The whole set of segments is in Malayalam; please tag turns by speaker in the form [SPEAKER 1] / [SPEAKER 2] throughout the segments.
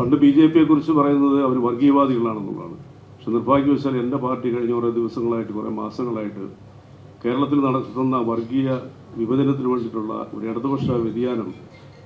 [SPEAKER 1] പണ്ട് ബി ജെ പിയെ കുറിച്ച് പറയുന്നത് അവർ വർഗീയവാദികളാണെന്നുള്ളതാണ്. പക്ഷെ നിർഭാഗ്യവശാൽ എന്റെ പാർട്ടി കഴിഞ്ഞ കുറേ ദിവസങ്ങളായിട്ട് കുറേ മാസങ്ങളായിട്ട് കേരളത്തിൽ നടത്തുന്ന വർഗീയ വിഭജനത്തിന് വേണ്ടിയിട്ടുള്ള ഒരു ഇടതുപക്ഷ വ്യതിയാനം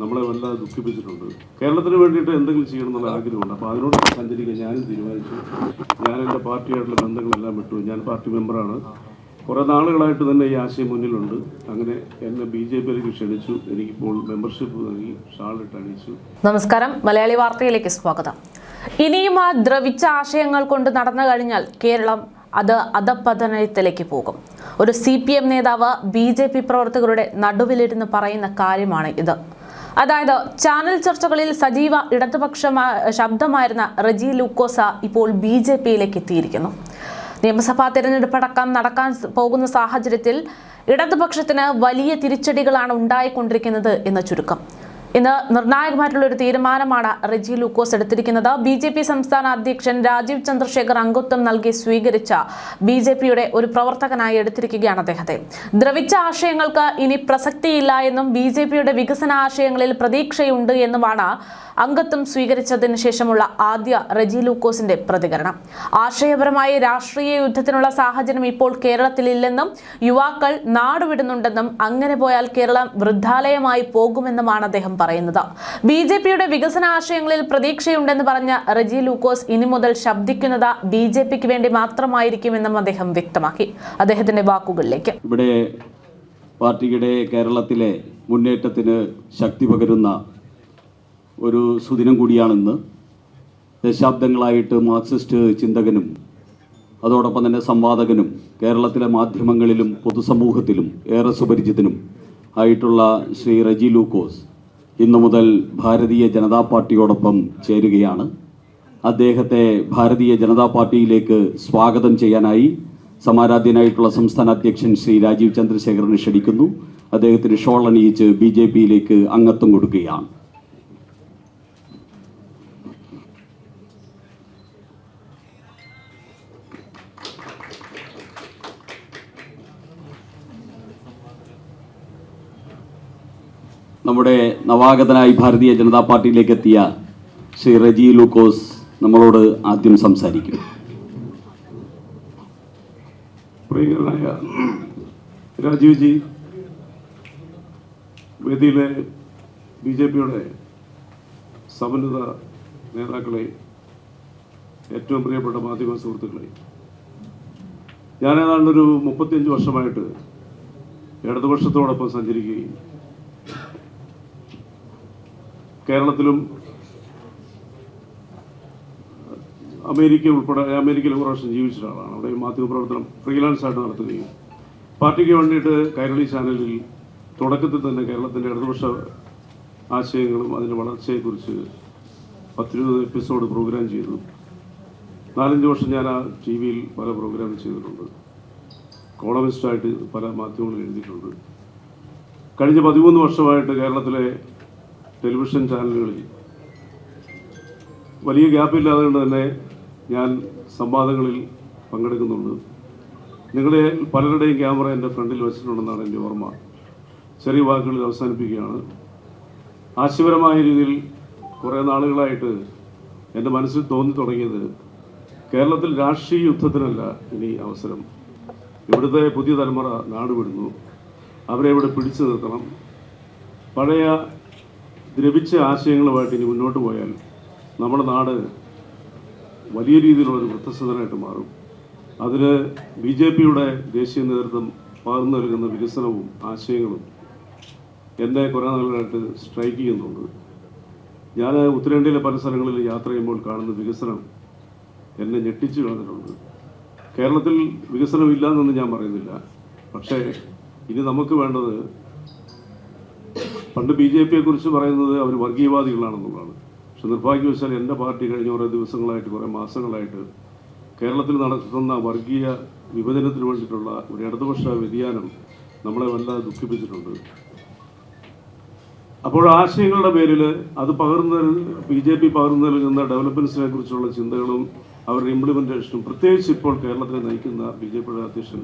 [SPEAKER 1] നമ്മളെ വല്ലാതെ ദുഃഖിപ്പിച്ചിട്ടുണ്ട്. കേരളത്തിന് വേണ്ടിയിട്ട് എന്തെങ്കിലും ചെയ്യണം എന്നുള്ള ആഗ്രഹമുണ്ട്. അപ്പോൾ അതിനോട് സഞ്ചരിക്കാൻ ഞാനും തീരുമാനിച്ചു. ഞാൻ എന്റെ പാർട്ടിയായിട്ടുള്ള ബന്ധങ്ങളെല്ലാം വിട്ടു. ഞാൻ പാർട്ടി മെമ്പറാണ്. കുറേ നാളുകളായിട്ട് തന്നെ ഈ ആശയം മുന്നിലുണ്ട്. അങ്ങനെ എന്നെ ബി ജെ പിയിലേക്ക് ക്ഷണിച്ചു. എനിക്കിപ്പോൾ മെമ്പർഷിപ്പ് നൽകി ഷാളിട്ട് അണിയിച്ചു.
[SPEAKER 2] നമസ്കാരം. മലയാളി വാർത്തയിലേക്ക് സ്വാഗതം. ഇനിയും ആ ദ്രവിച്ച ആശയങ്ങൾ കൊണ്ട് നടന്നു കഴിഞ്ഞാൽ കേരളം അത് അധപതനത്തിലേക്ക് പോകും. ഒരു സി പി എം നേതാവ് ബി ജെ പി പ്രവർത്തകരുടെ നടുവിലിരുന്ന് പറയുന്ന കാര്യമാണ് ഇത്. അതായത് ചാനൽ ചർച്ചകളിൽ സജീവ ഇടതുപക്ഷ ശബ്ദമായിരുന്ന റജി ലൂക്കോസ ഇപ്പോൾ ബി ജെ പിയിലേക്ക് എത്തിയിരിക്കുന്നു. നിയമസഭാ തെരഞ്ഞെടുപ്പടക്കം നടക്കാൻ പോകുന്ന സാഹചര്യത്തിൽ ഇടതുപക്ഷത്തിന് വലിയ തിരിച്ചടികളാണ് ഉണ്ടായിക്കൊണ്ടിരിക്കുന്നത് എന്ന് ചുരുക്കം. ഇന്ന് നിർണായകമായിട്ടുള്ള ഒരു തീരുമാനമാണ് റെജി ലൂക്കോസ് എടുത്തിരിക്കുന്നത്. ബി ജെ പി സംസ്ഥാന അധ്യക്ഷൻ രാജീവ് ചന്ദ്രശേഖർ അംഗത്വം നൽകി സ്വീകരിച്ച ബി ജെ പിയുടെ ഒരു പ്രവർത്തകനായി എടുത്തിരിക്കുകയാണ് അദ്ദേഹത്തെ. ദ്രവിച്ച ആശയങ്ങൾക്ക് ഇനി പ്രസക്തിയില്ല എന്നും ബി ജെ പിയുടെ വികസന ആശയങ്ങളിൽ പ്രതീക്ഷയുണ്ട് എന്നുമാണ് അംഗത്വം സ്വീകരിച്ചതിന് ശേഷമുള്ള ആദ്യ റെജി ലൂക്കോസിന്റെ പ്രതികരണം. ആശയപരമായ രാഷ്ട്രീയ യുദ്ധത്തിനുള്ള സാഹചര്യം ഇപ്പോൾ കേരളത്തിലില്ലെന്നും യുവാക്കൾ നാടുവിടുന്നുണ്ടെന്നും അങ്ങനെ പോയാൽ കേരളം വൃദ്ധാലയമായി പോകുമെന്നുമാണ് അദ്ദേഹം പറയുന്നത്. ബി ജെ പിയുടെ വികസന ആശയങ്ങളിൽ പ്രതീക്ഷയുണ്ടെന്ന് പറഞ്ഞ റെജി ലൂക്കോസ് ഇനി മുതൽ ശബ്ദിക്കുന്നത് ബി ജെ പിക്ക് വേണ്ടി മാത്രമായിരിക്കുമെന്നും അദ്ദേഹം വ്യക്തമാക്കി. അദ്ദേഹത്തിന്റെ വാക്കുകളിലേക്ക്.
[SPEAKER 3] ഇവിടെ പാർട്ടിയുടെ കേരളത്തിലെ മുന്നേറ്റത്തിന് ശക്തി പകരുന്ന ഒരു സുദിനം കൂടിയാണെന്ന്. ദശാബ്ദങ്ങളായിട്ട് മാർക്സിസ്റ്റ് ചിന്തകനും അതോടൊപ്പം തന്നെ സംവാദകനും കേരളത്തിലെ മാധ്യമങ്ങളിലും പൊതുസമൂഹത്തിലും ഏറെ സുപരിചിതനും ആയിട്ടുള്ള ശ്രീ റജി ലൂക്കോസ് ഇന്നു മുതൽ ഭാരതീയ ജനതാ പാർട്ടിയോടൊപ്പം ചേരുകയാണ്. അദ്ദേഹത്തെ ഭാരതീയ ജനതാ പാർട്ടിയിലേക്ക് സ്വാഗതം ചെയ്യാനായി സമാരാധ്യനായിട്ടുള്ള സംസ്ഥാന അധ്യക്ഷൻ ശ്രീ രാജീവ് ചന്ദ്രശേഖരനെ ക്ഷണിക്കുന്നു. അദ്ദേഹത്തിന് ഷോൾ അണിയിച്ച് ബി ജെ പിയിലേക്ക് അംഗത്വം കൊടുക്കുകയാണ്. നമ്മുടെ നവാഗതനായി ഭാരതീയ ജനതാ പാർട്ടിയിലേക്ക് എത്തിയ ശ്രീ റജി ലൂക്കോസ് നമ്മളോട് ആദ്യം സംസാരിക്കും.
[SPEAKER 1] പ്രിയങ്കരനായ രാജീവ് ജി വേദിയിലെ ബി ജെ പിയുടെ സമന്വിത നേതാക്കളെ ഏറ്റവും പ്രിയപ്പെട്ട മാധ്യമ സുഹൃത്തുക്കളെ ഞാൻ ഏതാണ്ടൊരു മുപ്പത്തിയഞ്ച് വർഷമായിട്ട് ഇടതുപക്ഷത്തോടൊപ്പം സഞ്ചരിക്കുകയും കേരളത്തിലും അമേരിക്ക ഉൾപ്പെടെ അമേരിക്കയിൽ കുറേ വർഷം ജീവിച്ച ഒരാളാണ് അവിടെ ഫ്രീലാൻസ് ആയിട്ട് നടത്തുകയും പാർട്ടിക്ക് വേണ്ടിയിട്ട് കൈരളി ചാനലിൽ തുടക്കത്തിൽ തന്നെ കേരളത്തിന്റെ ഇടതുപക്ഷ ആശയങ്ങളും അതിന്റെ വളർച്ചയെക്കുറിച്ച് പത്തിരുപത് എപ്പിസോഡ് പ്രോഗ്രാം ചെയ്തു. നാലഞ്ച് വർഷം ഞാൻ ആ ടി വിയിൽ പല പ്രോഗ്രാം ചെയ്തിട്ടുണ്ട്. കോളമിസ്റ്റായിട്ട് പല മാധ്യമങ്ങളിൽ എഴുതിയിട്ടുണ്ട്. കഴിഞ്ഞ പതിമൂന്ന് വർഷമായിട്ട് കേരളത്തിലെ ടെലിവിഷൻ ചാനലുകളിൽ. വലിയ ഗ്യാപ്പില്ലാതെ കൊണ്ട് തന്നെ ഞാൻ സംവാദങ്ങളിൽ പങ്കെടുക്കുന്നുണ്ട്. നിങ്ങളുടെ പലരുടെയും ക്യാമറ എന്റെ ഫ്രണ്ടിൽ വെച്ചിട്ടുണ്ടെന്നാണ് എന്റെ ഓർമ്മ. ചെറിയ വാക്കുകളിൽ അവസാനിപ്പിക്കുകയാണ്. ആശയപരമായ രീതിയിൽ കുറേ നാളുകളായിട്ട് എന്റെ മനസ്സിൽ തോന്നി തുടങ്ങിയത് കേരളത്തിൽ രാഷ്ട്രീയ യുദ്ധത്തിനല്ല ഇനി അവസരം. ഇവിടുത്തെ പുതിയ തലമുറ നാടുവിടുന്നു. അവരെ ഇവിടെ പിടിച്ചു നിർത്തണം. പഴയ ദ്രവിച്ച ആശയങ്ങളുമായിട്ട് ഇനി മുന്നോട്ട് പോയാൽ നമ്മുടെ നാട് വലിയ രീതിയിലുള്ളൊരു വൃദ്ധസദനായിട്ട് മാറും. അതിന് ബി ജെ പിയുടെ ദേശീയ നേതൃത്വം പകർന്നു നൽകുന്ന വികസനവും ആശയങ്ങളും എന്നെ കുറേ നാളുകളായിട്ട് സ്ട്രൈക്ക് ചെയ്യുന്നുണ്ട്. ഞാൻ ഉത്തരേന്ത്യയിലെ പല സ്ഥലങ്ങളിൽ യാത്ര ചെയ്യുമ്പോൾ കാണുന്ന വികസനം എന്നെ ഞെട്ടിച്ചു കളഞ്ഞിട്ടുണ്ട്. കേരളത്തിൽ വികസനമില്ല എന്നൊന്നും ഞാൻ പറയുന്നില്ല. പക്ഷേ ഇനി നമുക്ക് വേണ്ടത് പണ്ട് ബി ജെ പിയെ കുറിച്ച് പറയുന്നത് അവർ വർഗീയവാദികളാണെന്നുള്ളതാണ്. പക്ഷെ നിർഭാഗ്യവശാൽ എന്റെ പാർട്ടി കഴിഞ്ഞ കുറേ ദിവസങ്ങളായിട്ട് കുറേ മാസങ്ങളായിട്ട് കേരളത്തിൽ നടത്തുന്ന വർഗീയ വിഭജനത്തിന് വേണ്ടിയിട്ടുള്ള ഒരു ഇടതുപക്ഷ വ്യതിയാനം നമ്മളെ വല്ലാതെ ദുഃഖിപ്പിച്ചിട്ടുണ്ട്. അപ്പോൾ ആശയങ്ങളുടെ പേരിൽ അത് പകർന്നു ബി ജെ പി പകർന്നു നൽകുന്ന ഡെവലപ്മെന്റ്സിനെ കുറിച്ചുള്ള ചിന്തകളും അവരുടെ ഇംപ്ലിമെന്റേഷനും പ്രത്യേകിച്ച് ഇപ്പോൾ കേരളത്തെ നയിക്കുന്ന ബി ജെ പിയുടെ അധ്യക്ഷൻ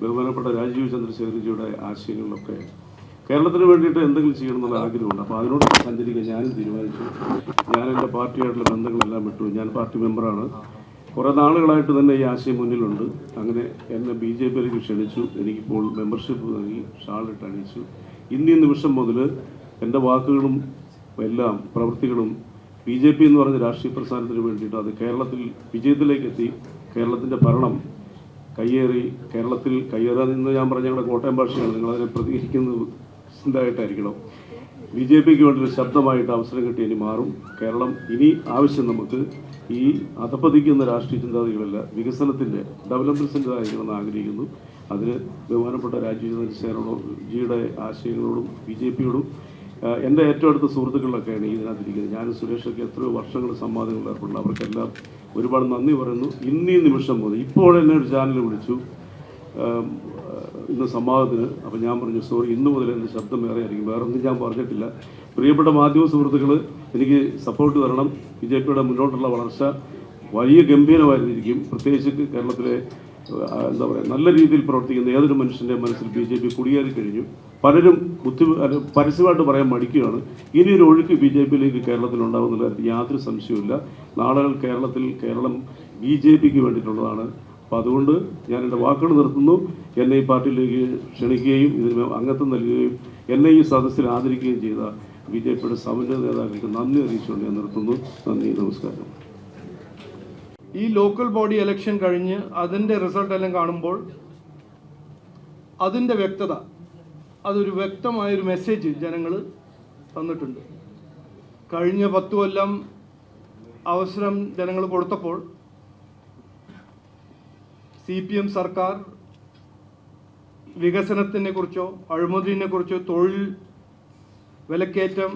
[SPEAKER 1] ബഹുമാനപ്പെട്ട രാജീവ് ചന്ദ്രശേഖരജിയുടെ ആശയങ്ങളിലൊക്കെ കേരളത്തിന് വേണ്ടിയിട്ട് എന്തെങ്കിലും ചെയ്യണം എന്നുള്ള ആഗ്രഹമുണ്ട്. അപ്പോൾ അതിനോട് സഞ്ചരിക്കാൻ ഞാനും തീരുമാനിച്ചു. ഞാൻ എന്റെ പാർട്ടിയായിട്ടുള്ള ബന്ധങ്ങളെല്ലാം വിട്ടു. ഞാൻ പാർട്ടി മെമ്പറാണ്. കുറേ നാളുകളായിട്ട് തന്നെ ഈ ആശയം മുന്നിലുണ്ട്. അങ്ങനെ എന്നെ ബി ജെ പിയിലേക്ക് ക്ഷണിച്ചു. എനിക്കിപ്പോൾ മെമ്പർഷിപ്പ് നൽകി ഷാളിട്ട് അണിയിച്ചു. ഈ നിമിഷം മുതൽ എന്റെ വാക്കുകളും എല്ലാം പ്രവൃത്തികളും ബി ജെ പി എന്ന് പറഞ്ഞ രാഷ്ട്രീയ പ്രസ്ഥാനത്തിന് വേണ്ടിയിട്ട് അത് കേരളത്തിൽ വിജയത്തിലേക്ക് എത്തി കേരളത്തിന്റെ ഭരണം കയ്യേറി കേരളത്തിൽ കയ്യേറാതെന്ന് ഞാൻ പറഞ്ഞ ഞങ്ങളുടെ കോട്ടയം ഭാഷയാണ്. നിങ്ങളതിനെ പ്രതികരിക്കുന്നത് ഇതായിട്ടായിരിക്കണം ബി ജെ പിക്ക് വേണ്ടി ഒരു ശബ്ദമായിട്ട് അവസരം കിട്ടി ഇനി മാറും. കേരളം ഇനി ആവശ്യം നമുക്ക് ഈ അധപ്പതിക്കുന്ന രാഷ്ട്രീയ ചിന്താഗതികളല്ല വികസനത്തിന്റെ എന്ന് ആഗ്രഹിക്കുന്നു. അതിന് ബഹുമാനപ്പെട്ട രാജീവ് ചന്ദ്രശേഖരനോടും ജിയുടെ ആശയങ്ങളോടും ബി ജെ പിയോടും എന്റെ ഏറ്റവും അടുത്ത സുഹൃത്തുക്കളിലൊക്കെയാണ് ഇതിനകത്തിരിക്കുന്നത്. ഞാനും സുരേഷൊക്കെ എത്രയോ വർഷങ്ങൾ സംവാദങ്ങളിൽ ഏർപ്പെടുന്നു. അവർക്കെല്ലാം ഒരുപാട് നന്ദി പറയുന്നു. ഇന്നീ നിമിഷം മുതൽ ഇപ്പോൾ എന്നെ ഒരു ചാനൽ വിളിച്ചു. ഇന്ന് സംവാദത്തിന് അപ്പോൾ ഞാൻ പറഞ്ഞു സോറി ഇന്ന് മുതൽ എന്റെ ശബ്ദം വേറെ ആയിരിക്കും. വേറെ ഒന്നും ഞാൻ പറഞ്ഞിട്ടില്ല. പ്രിയപ്പെട്ട മാധ്യമ സുഹൃത്തുക്കൾ എനിക്ക് സപ്പോർട്ട് തരണം. ബി ജെ പിയുടെ മുന്നോട്ടുള്ള വളർച്ച വലിയ ഗംഭീരമായിരുന്നിരിക്കും പ്രത്യേകിച്ച് കേരളത്തിലെ എന്താ പറയുക നല്ല രീതിയിൽ പ്രവർത്തിക്കുന്ന ഏതൊരു മനുഷ്യന്റെ മനസ്സിൽ ബി ജെ പി കുടിയേറി കഴിഞ്ഞു. പലരും ബുദ്ധി പരസ്യമായിട്ട് പറയാൻ മടിക്കുകയാണ്. ഇനിയൊരു ഒഴുക്ക് ബി ജെ പിയിലേക്ക് കാര്യത്തിൽ യാതൊരു സംശയവുമില്ല. നാളുകൾ കേരളത്തിൽ കേരളം ബി ജെ പിക്ക് വേണ്ടിയിട്ടുള്ളതാണ്. അപ്പോൾ അതുകൊണ്ട് ഞാൻ എന്റെ വാക്കുകൾ നിർത്തുന്നു. എന്നെ ഈ പാർട്ടിയിലേക്ക് ക്ഷണിക്കുകയും ഇതിന് അംഗത്വം നൽകുകയും എന്നെ ഈ സദസ്സിൽ ആദരിക്കുകയും ചെയ്ത ബി ജെ പിയുടെ സമന്വയ നേതാക്കൾക്ക് നന്ദി അറിയിച്ചുകൊണ്ട് ഞാൻ നിർത്തുന്നു. നന്ദി നമസ്കാരം.
[SPEAKER 4] ഈ ലോക്കൽ ബോഡി ഇലക്ഷൻ കഴിഞ്ഞ് അതിന്റെ റിസൾട്ട് എല്ലാം കാണുമ്പോൾ അതിന്റെ വ്യക്തത അതൊരു വ്യക്തമായൊരു മെസ്സേജ് ജനങ്ങൾ തന്നിട്ടുണ്ട്. കഴിഞ്ഞ പത്ത് കൊല്ലം അവസരം ജനങ്ങൾ കൊടുത്തപ്പോൾ സി പി എം സർക്കാർ വികസനത്തിനെ കുറിച്ചോ അഴിമതിനെ കുറിച്ചോ തൊഴിൽ വിലക്കയറ്റം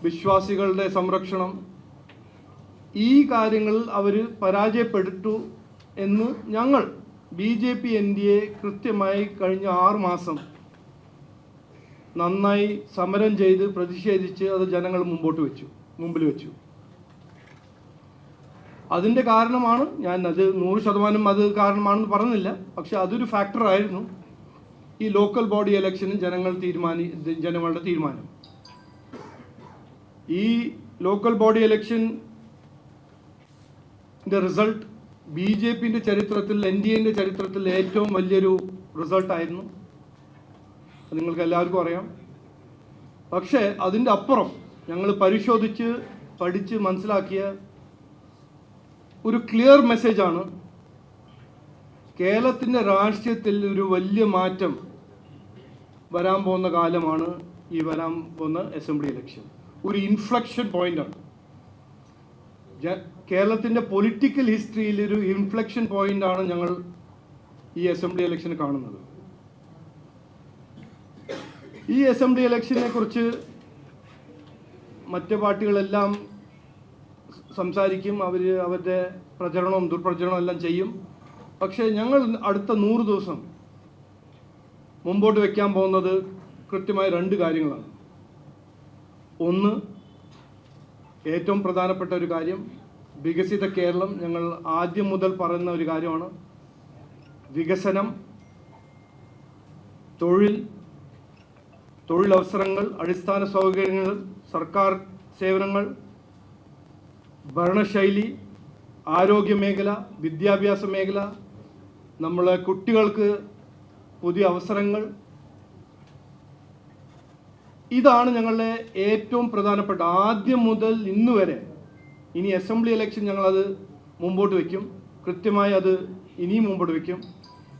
[SPEAKER 4] വിശ്വാസികളുടെ സംരക്ഷണം ഈ കാര്യങ്ങളിൽ അവർ പരാജയപ്പെട്ടു എന്ന് ഞങ്ങൾ B J P N D A കൃത്യമായി കഴിഞ്ഞ ആറ് മാസം നന്നായി സമരം ചെയ്ത് പ്രതിഷേധിച്ച് അത് ജനങ്ങൾ മുമ്പോട്ട് വെച്ചു മുമ്പിൽ വെച്ചു. അതിന്റെ കാരണമാണ് ഞാൻ അത് നൂറ് ശതമാനം അത് കാരണമാണെന്ന് പറഞ്ഞില്ല. പക്ഷെ അതൊരു ഫാക്ടറായിരുന്നു ഈ ലോക്കൽ ബോഡി ഇലക്ഷനും ജനങ്ങൾ തീരുമാനി ജനങ്ങളുടെ തീരുമാനം. ഈ local body election result B J പിന്റെ ചരിത്രത്തിൽ എൻ ഡി എന്റെ ചരിത്രത്തിൽ ഏറ്റവും വലിയൊരു റിസൾട്ടായിരുന്നു നിങ്ങൾക്ക് എല്ലാവർക്കും അറിയാം. പക്ഷേ അതിന്റെ അപ്പുറം ഞങ്ങൾ പരിശോധിച്ച് പഠിച്ച് മനസ്സിലാക്കിയ ഒരു ക്ലിയർ മെസ്സേജാണ് കേരളത്തിന്റെ രാഷ്ട്രീയത്തിൽ ഒരു വലിയ മാറ്റം വരാൻ പോകുന്ന കാലമാണ് ഈ വരാൻ പോകുന്ന അസംബ്ലി ഇലക്ഷൻ ഒരു ഇൻഫ്ലക്ഷൻ പോയിന്റാണ് കേരളത്തിന്റെ പൊളിറ്റിക്കൽ ഹിസ്റ്ററിയിൽ ഒരു ഇൻഫ്ലക്ഷൻ പോയിന്റാണ് ഞങ്ങൾ ഈ അസംബ്ലി ഇലക്ഷൻ കാണുന്നത്. ഈ അസംബ്ലി ഇലക്ഷനെ കുറിച്ച് മറ്റ് പാർട്ടികളെല്ലാം സംസാരിക്കും അവർ അവരുടെ പ്രചരണവും ദുർപ്രചരണവും എല്ലാം ചെയ്യും. പക്ഷേ ഞങ്ങൾ അടുത്ത നൂറ് ദിവസം മുമ്പോട്ട് വയ്ക്കാൻ പോകുന്നത് കൃത്യമായ രണ്ട് കാര്യങ്ങളാണ്. ഒന്ന് ഏറ്റവും പ്രധാനപ്പെട്ട ഒരു കാര്യം വികസിത കേരളം ഞങ്ങൾ ആദ്യം മുതൽ പറയുന്ന ഒരു കാര്യമാണ്. വികസനം തൊഴിൽ തൊഴിലവസരങ്ങൾ അടിസ്ഥാന സൗകര്യങ്ങൾ സർക്കാർ സേവനങ്ങൾ ഭരണശൈലി ആരോഗ്യ മേഖല വിദ്യാഭ്യാസ മേഖല നമ്മളെ കുട്ടികൾക്ക് പുതിയ അവസരങ്ങൾ. ഇതാണ് ഞങ്ങളുടെ ഏറ്റവും പ്രധാനപ്പെട്ട ആദ്യം മുതൽ ഇന്ന് വരെ ഇനി അസംബ്ലി ഇലക്ഷൻ ഞങ്ങളത് മുമ്പോട്ട് വയ്ക്കും കൃത്യമായി അത് ഇനിയും മുമ്പോട്ട് വയ്ക്കും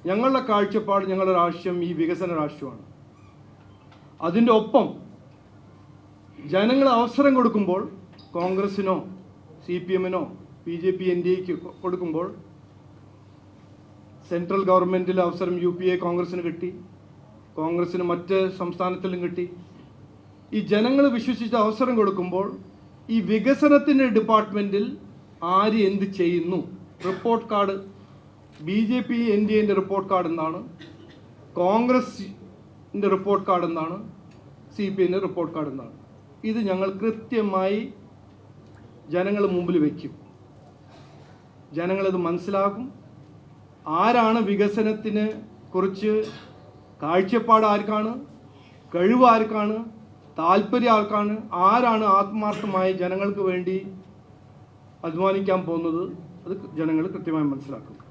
[SPEAKER 4] ഞങ്ങളുടെ കാഴ്ചപ്പാട് ഞങ്ങളുടെ രാഷ്ട്രീയം ഈ വികസന രാഷ്ട്രമാണ് അതിന്റെ ഒപ്പം ജനങ്ങൾ അവസരം കൊടുക്കുമ്പോൾ കോൺഗ്രസിനോ C P എമ്മിനോ B J P N D എക്ക് കൊടുക്കുമ്പോൾ സെൻട്രൽ ഗവൺമെന്റിൽ അവസരം യു പി എ കോൺഗ്രസിന് കിട്ടി. കോൺഗ്രസിന് മറ്റ് സംസ്ഥാനത്തിലും കിട്ടി. ഈ ജനങ്ങൾ വിശ്വസിച്ച് അവസരം കൊടുക്കുമ്പോൾ ഈ വികസനത്തിന്റെ ഡിപ്പാർട്ട്മെന്റിൽ ആര് എന്ത് ചെയ്യുന്നു? Report card B J P N D എന്റെ റിപ്പോർട്ട് കാർഡ് എന്താണ്? കോൺഗ്രസിന്റെ റിപ്പോർട്ട് കാർഡ് എന്താണ്? സി പി എന്റെ റിപ്പോർട്ട് കാർഡ് എന്താണ്? ഇത് ഞങ്ങൾ കൃത്യമായി ജനങ്ങൾ മുമ്പിൽ വയ്ക്കും ജനങ്ങളത് മനസ്സിലാക്കും. ആരാണ് വികസനത്തിന് കുറിച്ച് കാഴ്ചപ്പാട് ആർക്കാണ്? കഴിവ് ആർക്കാണ്? താല്പര്യം ആർക്കാണ്? ആരാണ് ആത്മാർത്ഥമായി ജനങ്ങൾക്ക് വേണ്ടി അധ്വാനിക്കാൻ പോകുന്നത്? അത് ജനങ്ങൾ കൃത്യമായി മനസ്സിലാക്കും.